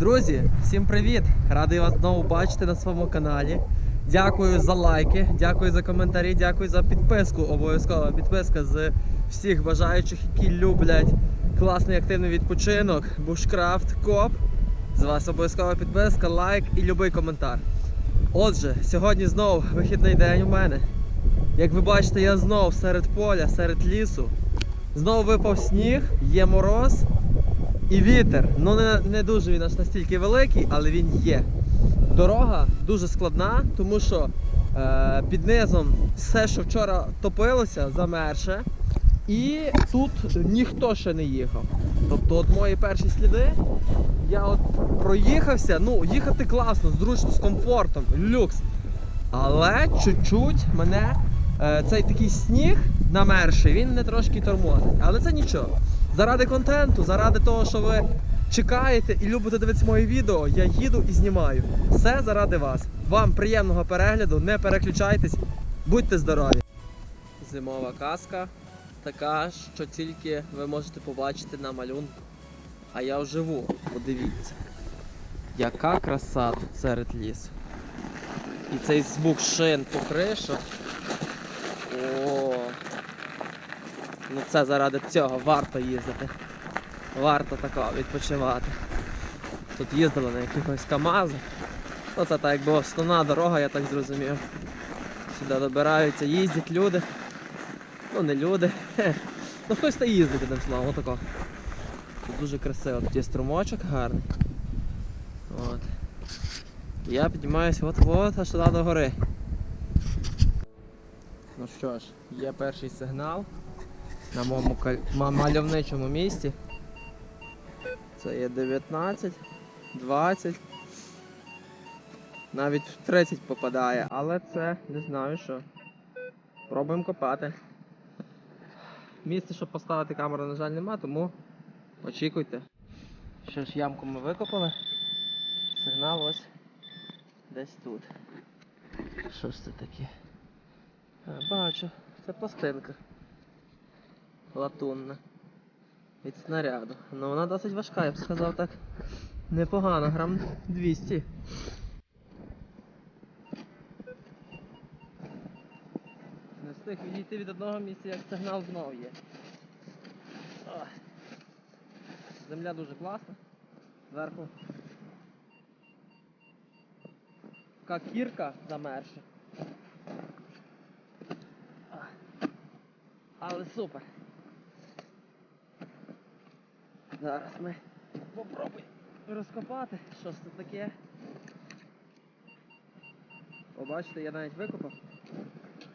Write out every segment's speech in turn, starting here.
Друзі, всім привіт! Радий вас знову бачити на своєму каналі. Дякую за лайки, дякую за коментарі, дякую за підписку. Обов'язкова підписка з всіх бажаючих, які люблять класний активний відпочинок, бушкрафт, коп. З вас обов'язкова підписка, лайк і любий коментар. Отже, сьогодні знову вихідний день у мене. Як ви бачите, я знов серед поля, серед лісу. Знову випав сніг, є мороз і вітер. Ну не, не дуже він аж настільки великий, але він є. Дорога дуже складна, тому що е, під низом все, що вчора топилося, замерше. І тут ніхто ще не їхав. Тобто, от мої перші сліди, я от проїхався, ну, їхати класно, зручно, з комфортом, люкс. Але чуть-чуть мене е, цей такий сніг намерший, він не трошки тормозить. Але це нічого. Заради контенту, заради того, що ви чекаєте і любите дивитися мої відео, я їду і знімаю. Все заради вас. Вам приємного перегляду, не переключайтесь, будьте здорові. Зимова казка така, що тільки ви можете побачити на малюнку. А я вживу, подивіться. Яка краса тут серед лісу. І цей звук шин по кришу. О, ну це заради цього варто їздити. Варто тако відпочивати. Тут їздили на якихось КАМАЗах. Ну це так якби основна дорога, я так зрозумів. Сюди добираються, їздять люди. Ну не люди. Ну хтось та їздить одним словом, отако. Тут дуже красиво, тут є струмочок гарний. От. Я піднімаюся от-от аж туди до гори. Ну що ж, є перший сигнал на моєму мальовничому місці. Це є 19, 20. Навіть в 30 попадає, але це не знаю що. Пробуємо копати. Місця, щоб поставити камеру, на жаль, нема, тому очікуйте. Що ж, ямку ми викопали. Сигнал ось десь тут. Що ж це таке? А, бачу, це пластинка. Латунна. Від снаряду. Ну вона досить важка, я б сказав так. Непогано, грам 200. Не встиг відійти від одного місця, як сигнал знов є. Земля дуже класна. Зверху. Така кірка замерша. Але супер. Зараз ми попробуємо розкопати, що ж це таке. Побачите, я навіть викопав.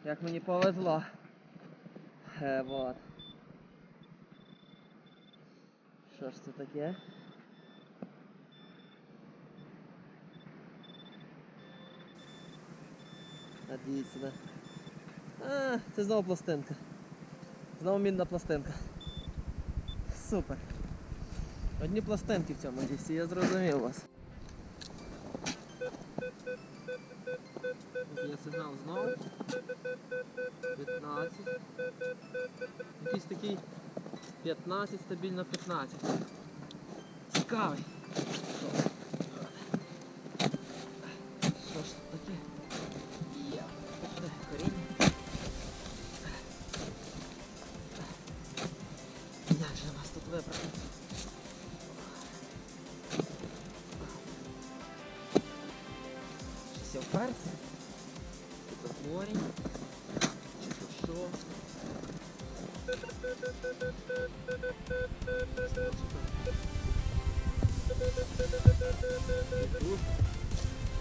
Як мені повезло. Е, вот. Що ж це таке? Надіється, да. А, це знову пластинка. Знову мінна пластинка. Супер. Одні пластинки в цьому лісі, я зрозумів вас. Є сигнал знову. 15. Якийсь такий 15, стабільно 15. Цікавий. Вперся? Чи то? Чи то що?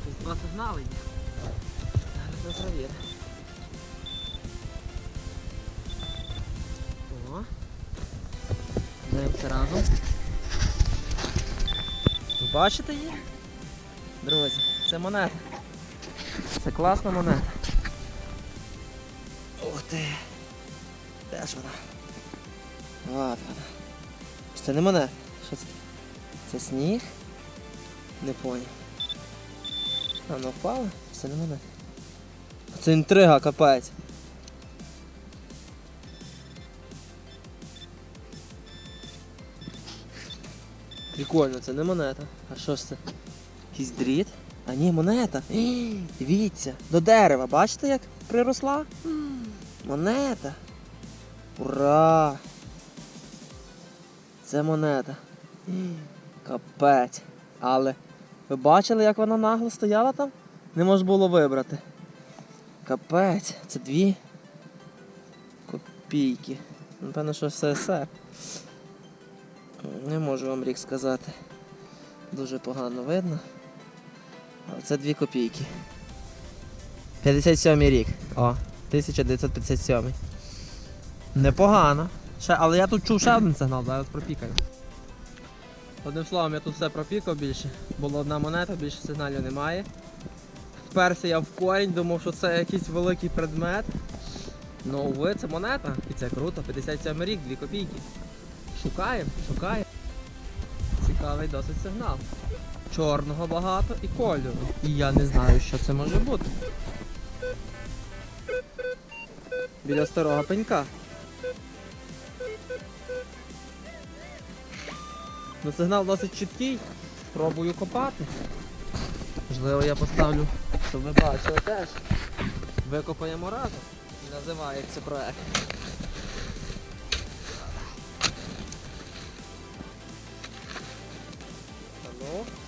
Тут два сигнали є. Зараз я провірю. О. Разом. Ви бачите її? Друзі, це монета. Це класна монета. Ух ти. Де ж вона? От вона. Це не монета. Що це? Це сніг? Не поняв. А, вона впала? Це не монета. Це інтрига, капець. Прикольно, це не монета. А що ж це? Якийсь дріт? А ні, монета. Дивіться, до дерева, бачите, як приросла? Монета. Ура! Це монета. Капець. Але ви бачили, як вона нагло стояла там? Не можна було вибрати. Капець, це дві копійки. Напевно, що СССР. Не можу вам рік сказати. Дуже погано видно. Це дві копійки. 57 рік. О, 1957. Непогано. Ще, але я тут чув ще один сигнал, зараз пропікаю. Одним словом, я тут все пропікав більше. Була одна монета, більше сигналів немає. Вперся я в корінь, думав, що це якийсь великий предмет. Ну, уви, це монета. І це круто. 57 рік, 2 копійки. Шукаємо, шукаємо. Цікавий досить сигнал. Чорного багато і кольору. І я не знаю, що це може бути. Біля старого пенька. Ну, сигнал досить чіткий. Пробую копати. Можливо, я поставлю, щоб ви бачили теж. Викопаємо разом. І називається проект. А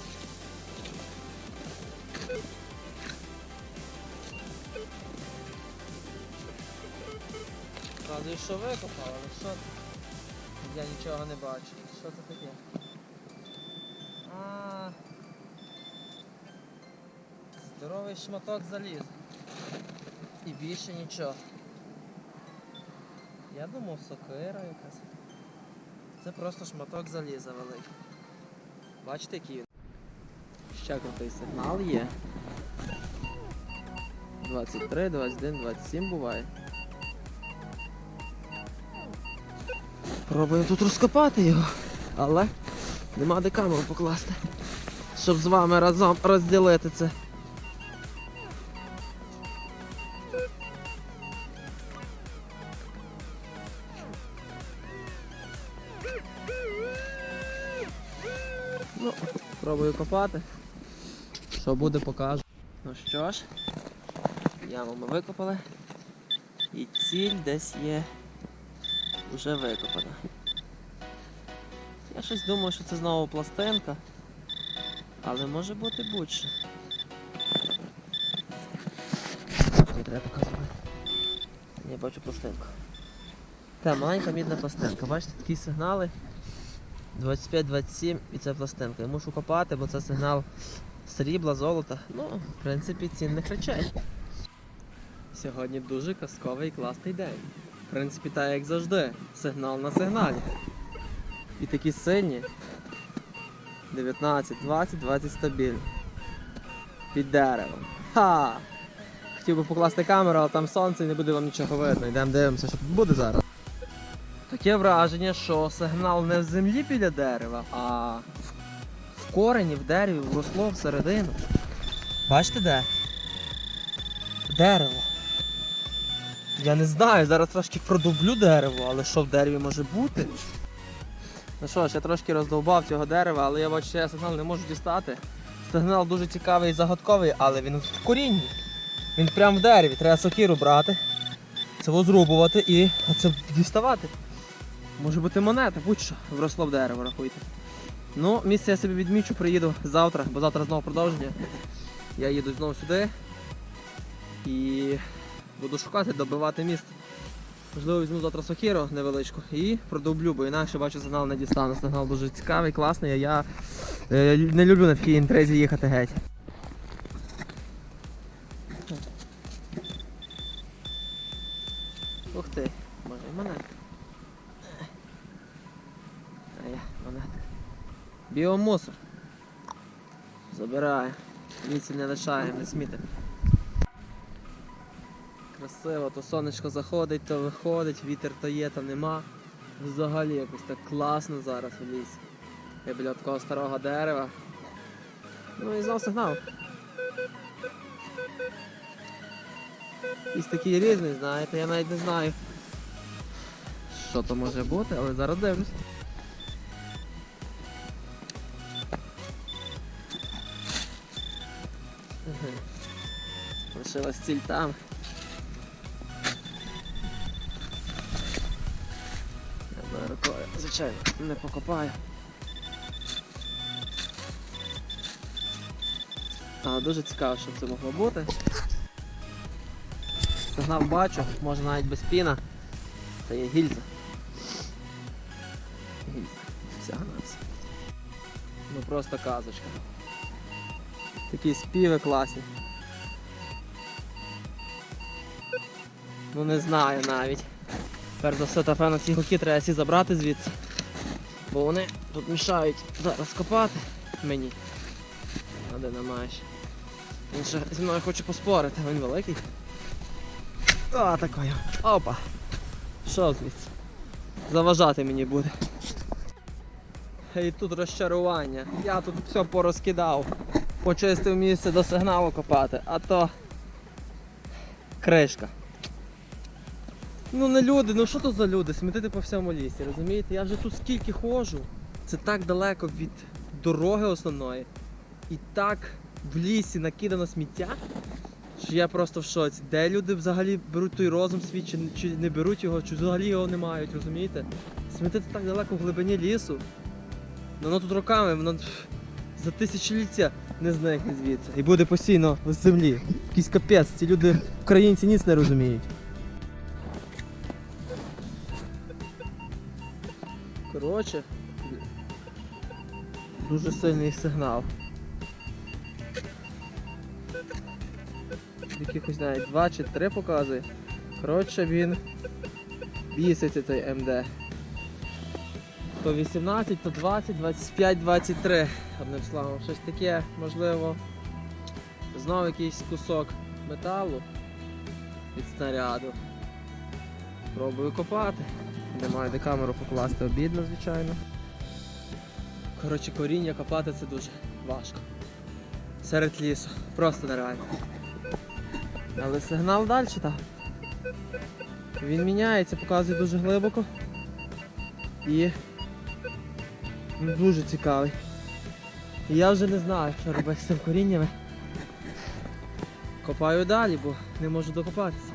Радую, що викопав, але що? Я нічого не бачу. Що це таке? А. Здоровий шматок заліза. І більше нічого. Я думав сокира якась. Це просто шматок заліза великий. Бачите, який він? Ще крутий сигнал є. 23, 21, 27 буває. Пробую тут розкопати його, але нема де камеру покласти. Щоб з вами разом розділити це. Ну, пробую копати. Що буде, покажу. Ну що ж, яму ми викопали. І ціль десь є вже викопана. Я щось думаю, що це знову пластинка. Але може бути будь-що. Не треба показувати. Я бачу пластинку. Та, маленька мідна пластинка. Бачите, такі сигнали. 25-27 і це пластинка. Я мушу копати, бо це сигнал срібла, золота. Ну, в принципі, цінних речей. Сьогодні дуже казковий і класний день. В принципі, так як завжди. Сигнал на сигналі. І такі сині. 19, 20, 20 стабільно. Під деревом. Ха! Хотів би покласти камеру, але там сонце і не буде вам нічого видно. Йдемо дивимося, що тут буде зараз. Таке враження, що сигнал не в землі біля дерева, а в, корені, в дереві, вросло всередину. Бачите де? Дерево. Я не знаю, зараз трошки продублю дерево, але що в дереві може бути? Ну що ж, я трошки роздовбав цього дерева, але я бачу, що я сигнал не можу дістати. Сигнал дуже цікавий і загадковий, але він в корінні. Він прямо в дереві. Треба сокиру брати, це зрубувати і це діставати. Може бути монета, будь-що вросло в дерево, рахуйте. Ну, місце я собі відмічу, приїду завтра, бо завтра знову продовження. Я їду знову сюди і буду шукати, добивати міст. Можливо, візьму завтра сокиру невеличку і продовблю, бо інакше бачу сигнал не дістану. Сигнал дуже цікавий, класний, а я е, не люблю на такій інтризі їхати геть. Ух ти, може і монетка. А я, монетка. Біомусор. Забираю. Місці не лишаємо, не сміти красиво, то сонечко заходить, то виходить, вітер то є, то нема. Взагалі якось так класно зараз у лісі. Я біля такого старого дерева. Ну і знов сигнал. Якийсь такий різний, знаєте, я навіть не знаю, що то може бути, але зараз дивлюсь. Лишилась ціль там. Звичайно, не покопаю. Але дуже цікаво, що це могло бути. Сигнал бачу, може навіть без піна. Це є гільза. Гільза. Всяга на. Ну просто казочка. Такі співи класні. Ну не знаю навіть. Перш за все, напевно, ці гуки треба всі забрати звідси. Бо вони тут мішають зараз копати мені. А де не маєш. Він ще зі мною хоче поспорити, він великий. А, такой. Опа. Що звідси? Заважати мені буде. І тут розчарування. Я тут все порозкидав. Почистив місце до сигналу копати, а то кришка. Ну не люди, ну що то за люди? Смітити по всьому лісі, розумієте? Я вже тут скільки ходжу. Це так далеко від дороги основної. І так в лісі накидано сміття, що я просто в шоці. Де люди взагалі беруть той розум свій, чи, чи не беруть його, чи взагалі його не мають, розумієте? Смітити так далеко в глибині лісу. Ну, Воно тут роками, воно за тисячоліття не зникне звідси. І буде постійно в землі. Якийсь капець, ці люди, українці, ніц не розуміють. Коротше, дуже сильний сигнал. Якихось навіть два чи три показує. Коротше, він біситься цей МД. То 18, то 20, 25, 23. Одним словом, щось таке, можливо, знову якийсь кусок металу від снаряду. Пробую копати. Не маю де камеру покласти, обідно, звичайно. Коротше, коріння копати це дуже важко. Серед лісу. Просто нереально. Але сигнал далі там. Він міняється, показує дуже глибоко. І дуже цікавий. І я вже не знаю, що робити з цим коріннями. Копаю далі, бо не можу докопатися.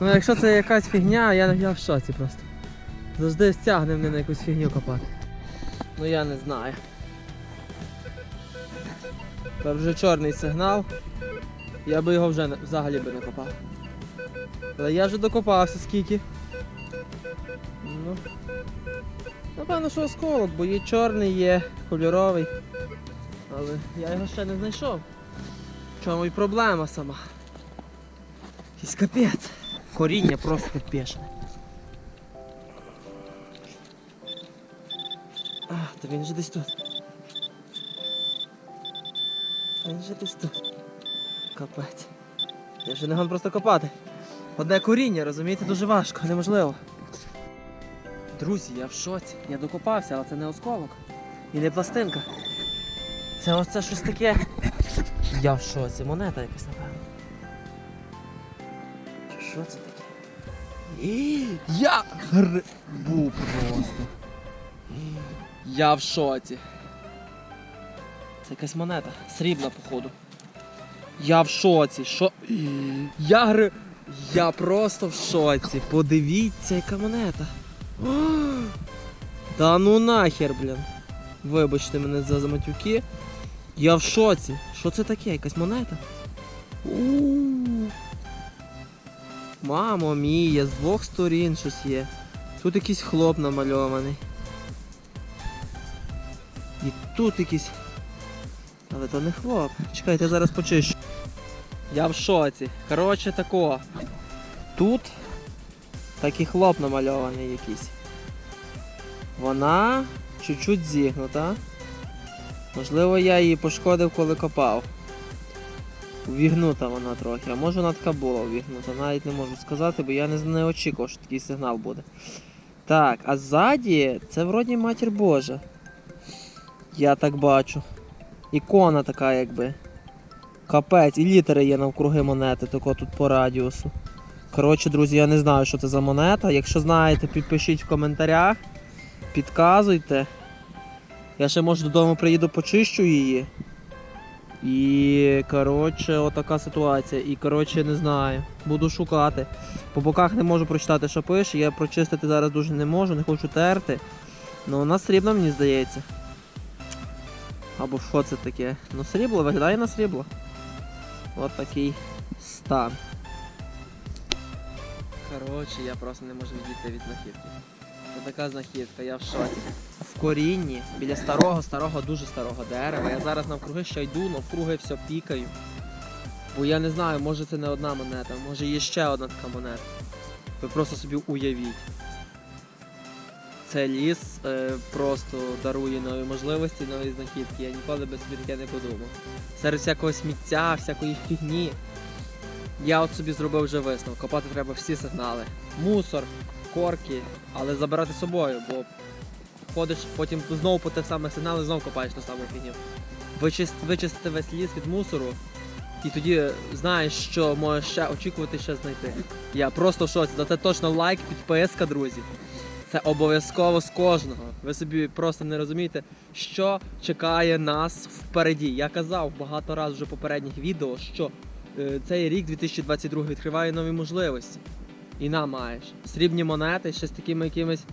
Ну якщо це якась фігня, я, я в шоці просто. Завжди стягне мене на якусь фігню копати. Ну я не знаю. Тепер вже чорний сигнал. Я би його вже взагалі би не копав. Але я вже докопався скільки. Ну. Напевно, що осколок, бо є чорний, є кольоровий. Але я його ще не знайшов. В чому і проблема сама. Якийсь капець. Коріння просто пішне. Він же десь тут. Він же десь тут. Капець. Я вже не гон просто копати. Одне коріння, розумієте, дуже важко, неможливо. Друзі, я в шоці. Я докопався, але це не осколок. І не пластинка. Це ось це щось таке. Я в шоці. Монета якась, напевно. Що це таке? І, Я грибу просто. Я в шоці. Це якась монета. Срібна, походу. Я в шоці. Що? Я гри. Я просто в шоці. Подивіться, яка монета. Та ну нахер, блін. Вибачте мене за матюки. Я в шоці. Що це таке? Якась монета? Мамо мія, з двох сторін щось є. Тут якийсь хлоп намальований. І тут якийсь. Але то не хлоп. Чекайте, я зараз почищу. Я в шоці. Коротше тако. Тут такий хлоп намальований якийсь. Вона чуть-чуть зігнута. Можливо, я її пошкодив, коли копав. Увігнута вона трохи, а може вона така була увігнута, навіть не можу сказати, бо я не, не очікував, що такий сигнал буде. Так, а ззаді це вроді матір Божа. Я так бачу. Ікона така якби. Капець, і літери є навкруги монети, тако тут по радіусу. Коротше, друзі, я не знаю, що це за монета. Якщо знаєте, підпишіть в коментарях, підказуйте. Я ще може додому приїду, почищу її. І коротше, отака ситуація. І коротше, не знаю. Буду шукати. По боках не можу прочитати, що пише. Я прочистити зараз дуже не можу, не хочу терти. Ну вона срібна, мені здається. Або що це таке? Ну срібло, виглядає на срібло. От такий стан. Коротше, я просто не можу відійти від знахідки. Це така знахідка, я в шоці. В корінні, біля старого, старого, дуже старого дерева. Я зараз навкруги ще йду, навкруги все пікаю. Бо я не знаю, може це не одна монета, може є ще одна така монета. Ви просто собі уявіть. Це ліс е, просто дарує нові можливості, нові знахідки. Я ніколи би собі таке не подумав. Серед всякого сміття, всякої фігні. Я от собі зробив вже висновок. Копати треба всі сигнали. Мусор, корки, але забирати з собою, бо ходиш потім знову по тих самих сигналах, знову копаєш ту саму фігню. Вичист, вичистити весь ліс від мусору, і тоді знаєш, що можеш ще очікувати, ще знайти. Я просто в шоці. За точно лайк, підписка, друзі. Це обов'язково з кожного. Ви собі просто не розумієте, що чекає нас впереді. Я казав багато разів вже в попередніх відео, що е, цей рік 2022 відкриває нові можливості. І нам маєш. Срібні монети ще з такими якимись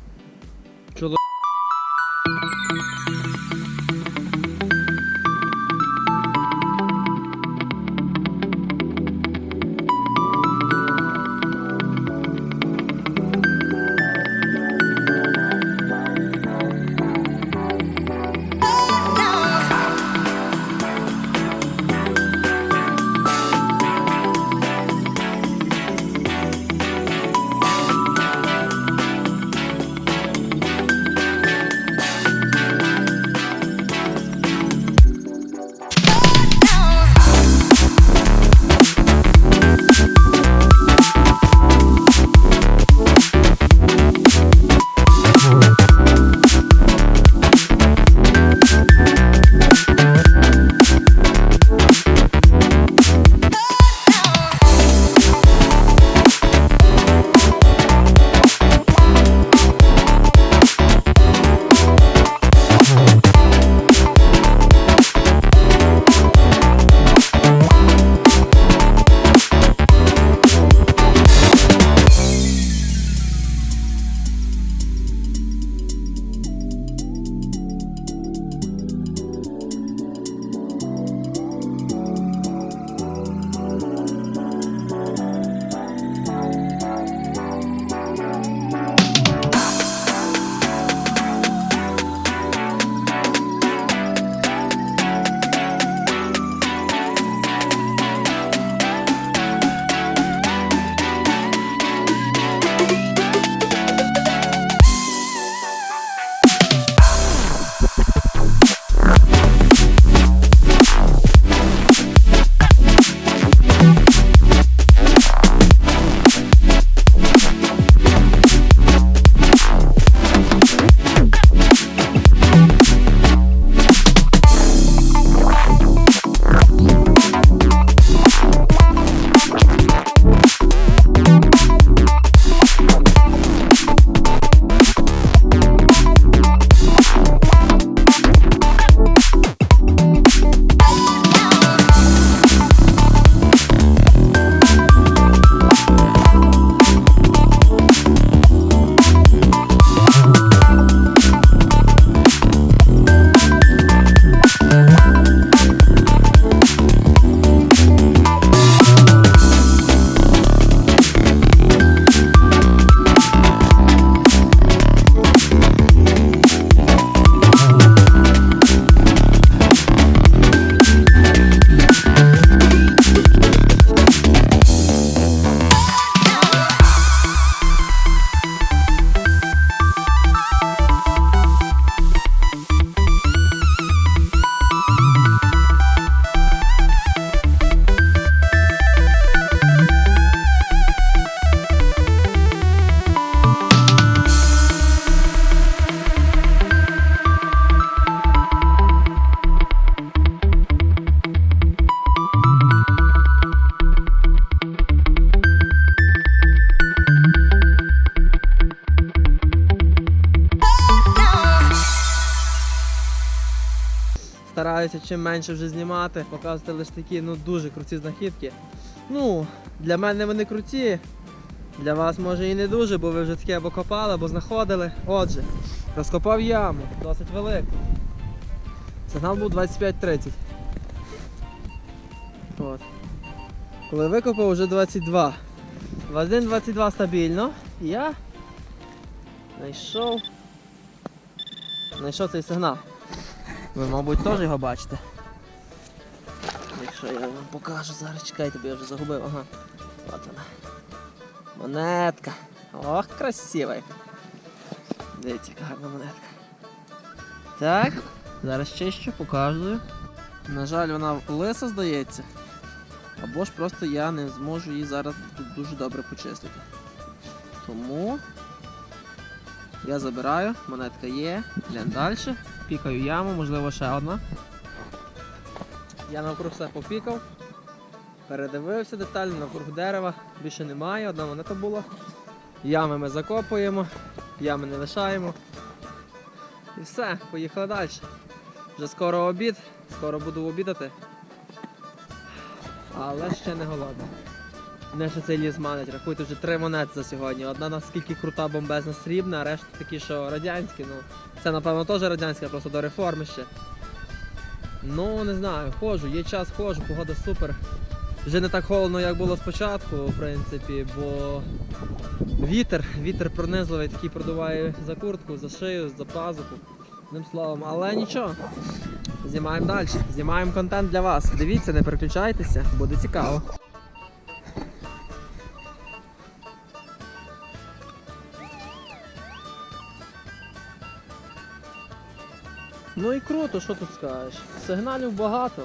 стараюся чим менше вже знімати, показувати лише такі ну дуже круті знахідки. Ну, для мене вони круті. Для вас може і не дуже, бо ви вже таке або копали, або знаходили. Отже, розкопав яму, досить велику. Сигнал був 25-30. От. Коли викопав, вже 22. 21-22 стабільно. І я знайшов. Знайшов цей сигнал. Ви, мабуть, теж його бачите. Якщо я вам покажу зараз, чекайте, бо я вже загубив. Ага. От вона. Монетка. Ох, красива. Дивіться, яка гарна монетка. Так, зараз чищу, показую. На жаль, вона лиса здається. Або ж просто я не зможу її зараз тут дуже добре почистити. Тому я забираю, монетка є, йдемо далі, пікаю яму, можливо ще одна. Я навкруг все попікав, передивився детально, навкруг дерева, більше немає, одна монета була. Ями ми закопуємо, ями не лишаємо. І все, поїхали далі. Вже скоро обід, скоро буду обідати. Але ще не голодний. Не що цей ліс манить, рахуйте вже три монети за сьогодні. Одна наскільки крута бомбезна срібна, а решта такі, що радянські. Ну, це напевно теж радянська, просто до реформи ще. Ну, не знаю, ходжу, є час ходжу, погода супер. Вже не так холодно, як було спочатку, в принципі, бо вітер, вітер пронизливий, такий продуває за куртку, за шию, за пазуху. Одним словом, але нічого. Знімаємо далі. Знімаємо контент для вас. Дивіться, не переключайтеся, буде цікаво. Ну і круто, що тут скажеш. Сигналів багато.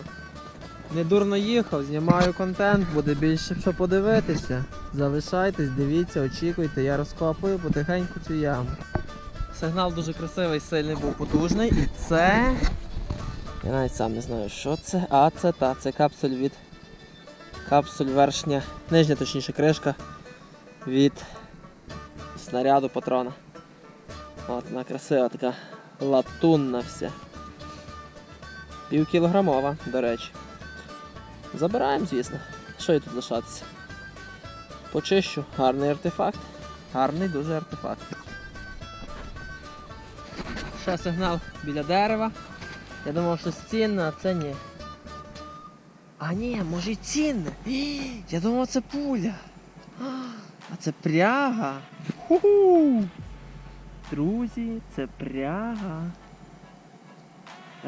Не дурно їхав, знімаю контент, буде більше що подивитися. Залишайтесь, дивіться, очікуйте, я розкопую потихеньку цю яму. Сигнал дуже красивий, сильний був потужний. І це. Я навіть сам не знаю, що це. А, це та, це капсуль від. Капсуль верхня, нижня точніше кришка від снаряду патрона. От вона красива, така латунна вся. Півкілограмова, до речі. Забираємо, звісно. Що і тут лишатися? Почищу. Гарний артефакт. Гарний дуже артефакт. Ще сигнал біля дерева. Я думав, що цінне, а це ні. А ні, може і цінне. Я думав, це пуля. А, А це пряга. Ху-ху. Друзі, це пряга.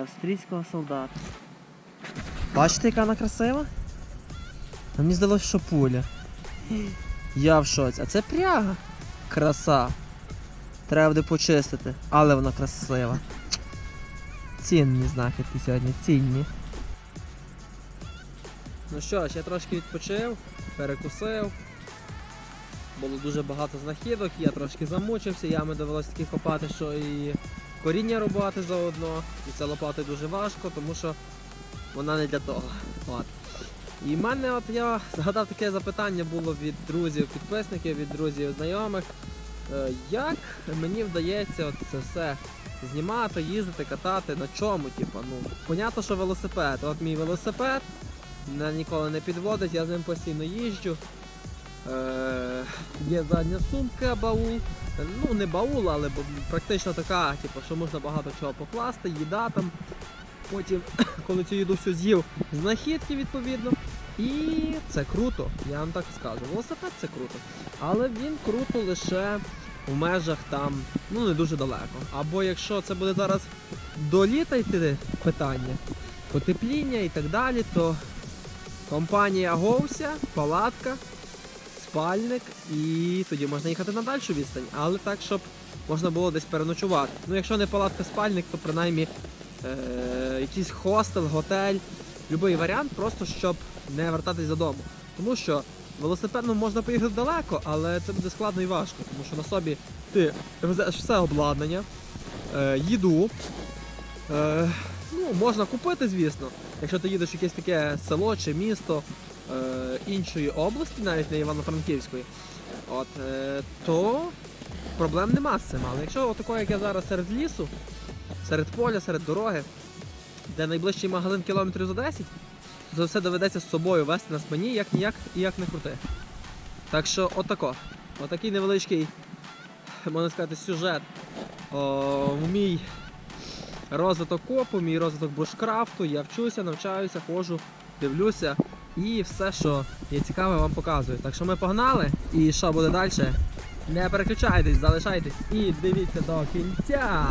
Австрійського солдата. Бачите, яка вона красива? А мені здалося, що пуля. Я в шоці. А це пряга. Краса. Треба буде почистити, але вона красива. Цінні знахідки сьогодні, цінні. Ну що ж, я трошки відпочив, перекусив. Було дуже багато знахідок, я трошки замучився, ями довелося таки копати, що і коріння рубати заодно. І це лопати дуже важко, тому що вона не для того. От. І в мене от я згадав таке запитання було від друзів, підписників, від друзів, знайомих. Е, Як мені вдається от це все знімати, їздити, катати, на чому? Типу, ну, понятно, що велосипед. От мій велосипед мене ніколи не підводить, я з ним постійно їжджу. Е, є задня сумка, баул. Ну, не баул, але практично така, типу, що можна багато чого покласти, їда там. Потім, коли цю їду всю з'їв, знахідки відповідно. І це круто, я вам так скажу. Велосипед це круто. Але він круто лише в межах там, ну не дуже далеко. Або якщо це буде зараз до літа йти питання, потепління і так далі, то компанія Говся, палатка, спальник і тоді можна їхати на дальшу відстань, але так, щоб можна було десь переночувати. Ну, якщо не палатка, спальник, то принаймні е- якийсь хостел, готель, будь-який варіант, просто щоб не вертатись додому. Тому що велосипедом можна поїхати далеко, але це буде складно і важко, тому що на собі ти везеш все обладнання, е- їду. Е- ну, можна купити, звісно, якщо ти їдеш в якесь таке село чи місто іншої області, навіть не Івано-Франківської, от, е- то проблем нема з цим. Але якщо отако, як я зараз серед лісу, серед поля, серед дороги, де найближчий магазин кілометрів за 10, то все доведеться з собою вести на спині, як ніяк і як не крути. Так що отако. Отакий невеличкий, можна сказати, сюжет. О, в мій розвиток копу, мій розвиток бушкрафту. Я вчуся, навчаюся, ходжу, дивлюся і все, що є цікаве, вам показую. Так що ми погнали. І що буде далі? Не переключайтесь, залишайтесь і дивіться до кінця.